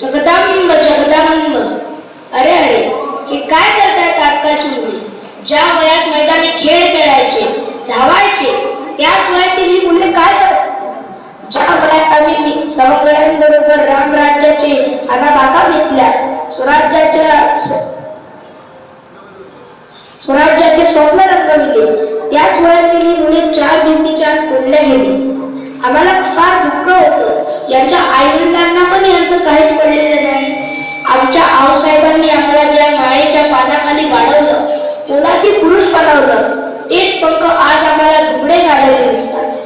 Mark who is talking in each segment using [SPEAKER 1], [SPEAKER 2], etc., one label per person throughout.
[SPEAKER 1] जगदांब जगदांब. अरे अरे हे काय करतायत आजकालची मुली ज्या वयात मैदानी खेळ खेळायचे धावायचे त्याच वयातील ही मुले काय करतात ज्या वयात आम्ही सहकड्यांबरोबर रामराज्याचे आनाबाका घेतल्या स्वराज्याच्या स्वराज्याचे स्वप्न रंगविले त्याच वयातील ही मुले चार भिंतीच्या आत कोंडल्या गेली. यांच्या आई वडिलांना पण यांचं काहीच पडलेलं नाही. आमच्या आऊसाहेबांनी आम्हाला ज्या मायेच्या पानाखाली वाढवलं पोलादी पुरुष बनवलं तेच पंख आज आम्हाला दुबडे झालेले दिसतात.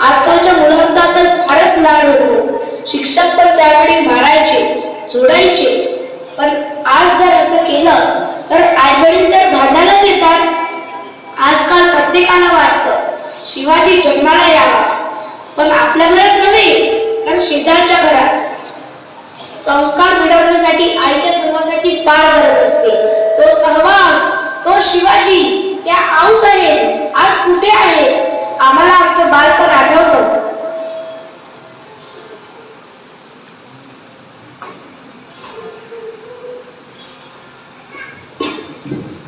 [SPEAKER 1] आजकालच्या मुलांचा तर फारच लाड होतो. शिक्षक पण त्यावेळी मारायचे जोडायचे. पण आज जर असं केलं तर आई वडील तर भांडायलाच येतात. आजकाल प्रत्येकाला वाटतं शिवाजी जन्माला यावा. पण आपल्या घरात नव्हे. तर शेजारच्या घरात संस्कार मिळवण्यासाठी आईच्या सहवासाची फार गरज असते. तो सहवास तो शिवाजी त्या आऊसाहेब आज कुठे आहेत? आम्हाला आमचं बालपण आठवतं.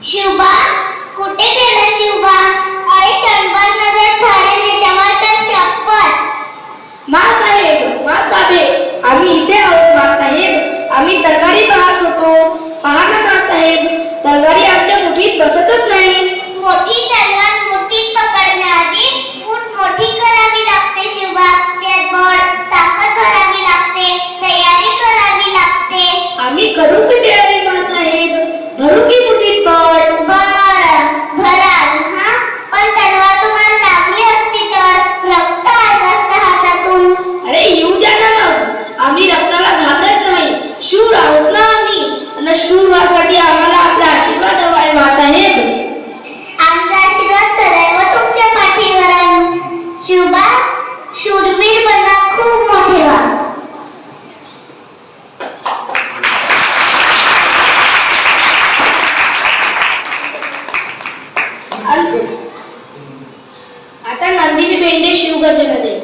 [SPEAKER 2] शिवबा
[SPEAKER 1] आम्ही रक्ताला घाबरत नाही. शूर आहोत ना आम्ही. आणि शूर व्हासाठी आम्हाला आपला आशीर्वाद हवाय मासाहेब
[SPEAKER 2] आमचा आशीर्वाद सदैव तुमच्या पाठीवर आहे. शिवबा शूरवीर बना खूप मोठे व्हा
[SPEAKER 1] आता नंदिनी भेंडे शिवगजमध्ये